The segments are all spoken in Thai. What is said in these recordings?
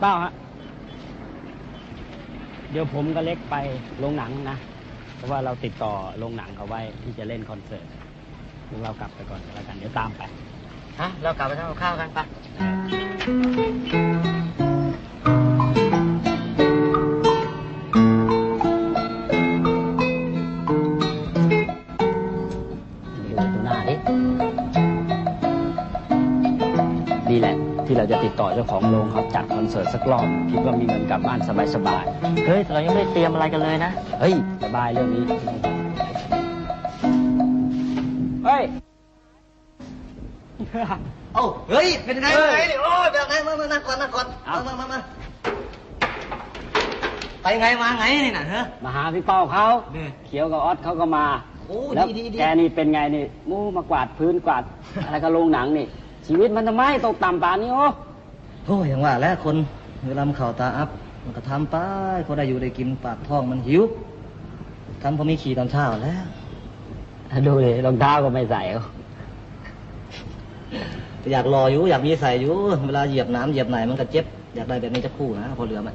เป้าฮะ เดี๋ยวผมก็เล็กไปโรงหนังนะ เพราะว่าเราติดต่อโรงหนังเขาไว้ที่จะเล่นคอนเสิร์ตพวกเรากลับไปก่อนแล้วกัน เดี๋ยวตามไป ฮะ เรากลับไปทำกับข้าวกันปะ จะติดต่อเจ้าของโรงเขาจัดคอนเสิร์ตสักรอบคิดว่ามีเงินกลับบ้านสบายเฮ้ยแต่เรายังไม่ได้เตรียมอะไรกันเลยนะ ๆเฮ้ยสบายเรื่องนี้ เฮ้ยโอ้เฮ้ย เป็นไงเป็นไงเนี่ยโอ้ยแบบไหนมามานั่งก่อนนั่งก่อนเอามามามามาไปไงมาไงนี่น่ะเฮ้ยมาหาพี่เป้าเขานี่เขียวกับออสเขาก็มาโอ้แล้วดีดีดี แกนี่เป็นไงนี่ มูมากวาดพื้นกวาด อะไรก็โรงหนังนี่ ชีวิตมันทำไมตกต่ำป่านนี้โอ้โอ้ยอย่างว่าแล้วคนเวลามันเข่าตาอัพมันก็ทำไปคนได้อยู่ได้กินปากท้องมันหิวทำพอมีขี่ตอนเช้าแล้วดูดิรองเท้าก็ไม่ใส่เอาอยากรออยู่อยากมีใส่อยู่เวลาเหยียบน้ำเหยียบไหนมันก็เจ็บ อยากได้แบบนี้จะคู่นะพอเหลือมัน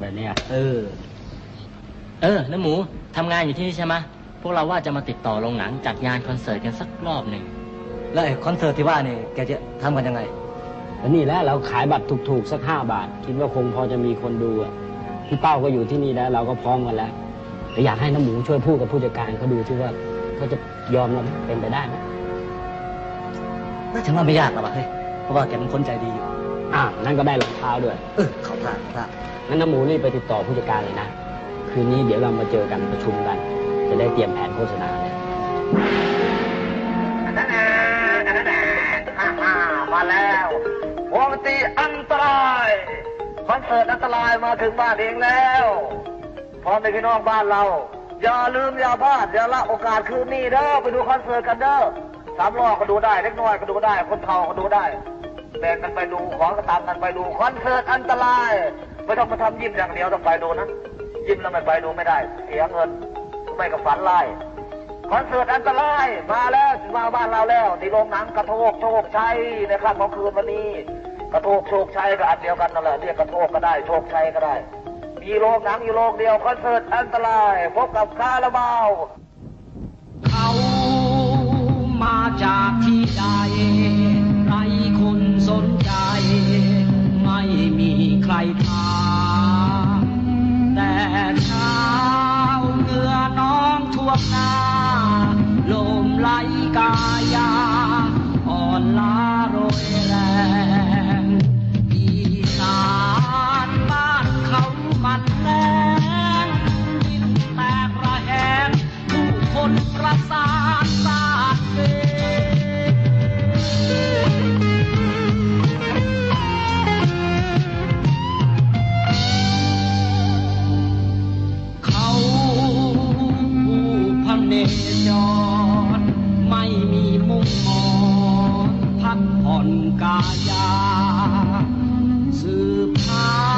แบบเนี้ยเออ เออน้าหมูทำงานอยู่ที่นี่ใช่ไหมพวกเราว่าจะมาติดต่อโรงหนังจัดงานคอนเสิร์ตกันสักรอบหนึ่งแล้วไอ้คอนเสิร์ตที่ว่านี่แกจะทำกันยังไง แล้วนี่แหละเราขายบัตรถูกๆสักห้าบาท คิดว่าคงพอจะมีคนดูอะพี่เป้าก็อยู่ที่นี่แล้ว เราก็พร้อมกันแล้วแต่อยากให้น้ำหมูช่วยพูดกับผู้จัดการเขาดูที่ว่าเขาจะยอมเราไหมเป็นไปได้ไหมน่าจะว่าไม่ยากหรอกวะเฮ้ยเพราะว่าแกเป็นคนใจดีอยู่อ่านั่นก็ได้รองเท้าด้วยเออเขาท่าเขาท่างั้นน้ำหมูรีบไปติดต่อผู้จัดการเลยนะคืนนี้เดี๋ยวเรามาเจอกันประชุมกัน จะได้เตรียมแผนโฆษณาเลย ตีอันตรายคอนเสิร์ตอันตรายมาถึงบ้านเองแล้วพร้อมในพี่น้องบ้านเรา อย่าลืมอย่าพลาดอย่าละโอกาสคืนนี้เด้อไปดูคอนเสิร์ตกันเด้อสามล้อก็ดูได้เล็กน้อยก็ดูได้ คนเฒ่าก็ดูได้แบ่งกันไปดูของก็ตามกันไปดูคอนเสิร์ตอันตรายไม่ต้องมาทำยิ้มอย่างเดียวต้องไปดูนะยิ้มแล้วไม่ไปดูไม่ได้ เสียเงินไม่ก็ฝันไล่คอนเสิร์ตอันตรายมาแล้วมาบ้านเราแล้วที่โรงหนังกระโทกโชคชัยในค่ำของคืนวันนี้ กระโทกโชคชัยก็อันเดียวกันนั่นแหละเรียกกระโทกก็ได้โชคชัยก็ได้ มีโรงหนังอยู่โรงเดียวคอนเสิร์ตอันตรายพบกับคาราบาวเขามาจากที่ใดไรคนสนใจ ไม่มีใครถามแต่เช้าเงื่อน้องท่วมหน้าลมไหลกายาอ่อนล้าโรยแร เขาผู้พันเนจรไม่มีมุมมองพักผ่อนกายสืบหา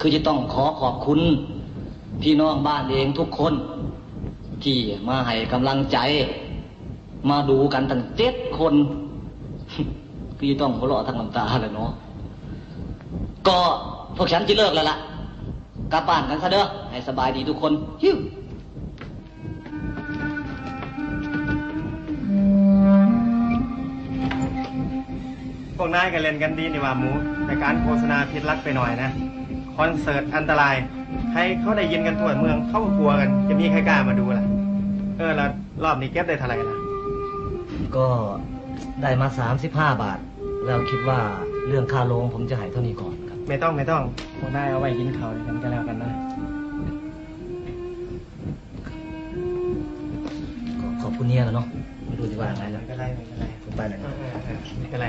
คือจะต้องขอขอบคุณพี่น้องบ้านเองทุกคน ที่มาให้กำลังใจ มาดูกันตั้งเจ็ดคนคือจะต้องหัวเราะทั้งน้ำตาเลยเนาะก็พวกฉันจะเลิกแล้วล่ะกลับบ้านกันซะเด้อให้สบายดีทุกคนฮิวพวกนายก็เล่นกันดีนี่ว่าหมู แต่การโฆษณาผิดลักไปหน่อยนะ คอนเสิร์ตอันตราย ใครเขาได้ยินกันทั่วเมืองเขาก็กลัวกัน จะมีใครกล้ามาดูล่ะ เออแล้วรอบนี้เก็บได้เท่าไหร่ล่ะ ก็ได้มาสามสิบห้าบาท แล้วคิดว่าเรื่องค่าโรงผมจะใหายเท่านี้ก่อนครับ ไม่ต้องไม่ต้องพวกนายเอาไว้กินข้าวด้วยกันก็แล้วกันนะ ก็ขอบคุณเนี่ยแล้วเนาะไม่รู้จะว่าไงไม่แล้วเป็นไรไม่เป็นไรผมไปแล้วเอนะอเออเออไม่เป็นไร